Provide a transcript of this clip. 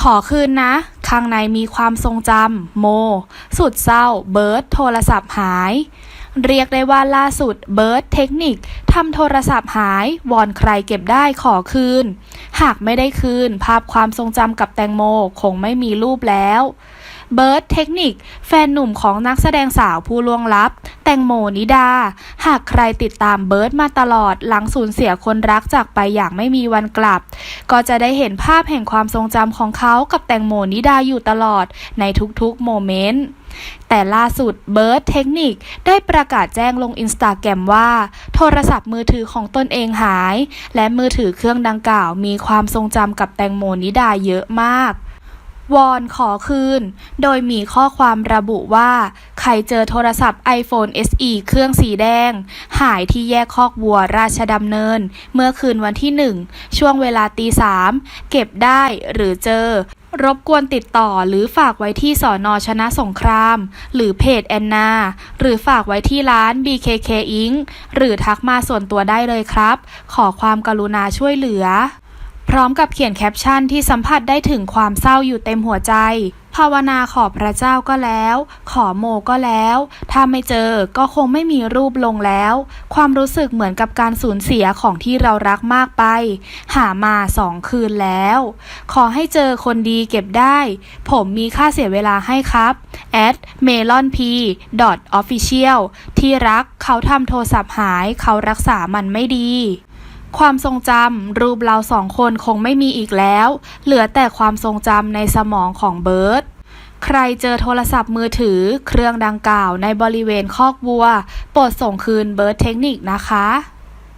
ขอคืนนะ ข้างในมีความทรงจำโม สุดเศร้า เบิร์ดโทรศัพท์หาย เรียกได้ว่าล่าสุดเบิร์ดเทคนิคทำโทรศัพท์หายวอนใครเก็บได้ขอคืน หากไม่ได้คืน ภาพความทรงจำกับแตงโมคงไม่มีรูปแล้ว เบิร์ดเทคนิค แฟนหนุ่มของนักแสดงสาวผู้ล่วงลับ แตงโมนิดา หากใครติดตามเบิร์ดมาตลอดหลังสูญเสียคนรักจากไปอย่างไม่มีวันกลับ ก็จะได้เห็นภาพแห่งความทรงจำของเขากับแตงโมนิดาอยู่ตลอดในทุกๆโมเมนต์แต่ล่าสุดเบิร์ดเทคนิคได้ประกาศแจ้งลงอินสตาแกรมว่า โทรศัพท์มือถือของตนเองหาย และมือถือเครื่องดังกล่าวมีความทรงจำกับแตงโมนิดาเยอะมาก วอนขอคืน โดยมีข้อความระบุว่า ใครเจอโทรศัพท์ iPhone SE เครื่องสีแดง หายที่แยกคอกวัวราชดำเนิน เมื่อคืนวันที่หนึ่งช่วงเวลาตีสามเก็บได้หรือเจอ รบกวนติดต่อหรือฝากไว้ที่สอนอชนะสงคราม หรือเพจแอนนา หรือฝากไว้ที่ร้าน BKK Inc หรือทักมาส่วนตัวได้เลยครับ ขอความกรุณาช่วยเหลือ พร้อมกับเขียนแคปชั่นที่สัมผัสได้ถึงความเศร้าอยู่เต็มหัวใจ ภาวนาขอพระเจ้าก็แล้ว ขอโมก็แล้ว ถ้าไม่เจอก็คงไม่มีรูปลงแล้ว ความรู้สึกเหมือนกับการสูญเสียของที่เรารักมากไป หามาสองคืนแล้ว ขอให้เจอคนดีเก็บได้ ผมมีค่าเสียเวลาให้ครับ at melonp official ที่รักเขาทำโทรศัพท์หายเขารักษามันไม่ดี ความทรงจำรูปเราสองคนคงไม่มีอีกแล้ว เหลือแต่ความทรงจำในสมองของเบิร์ตใครเจอโทรศัพท์มือถือเครื่องดังกล่าวในบริเวณคอกวัว โปรดส่งคืนเบิร์ตเทคนิคนะคะ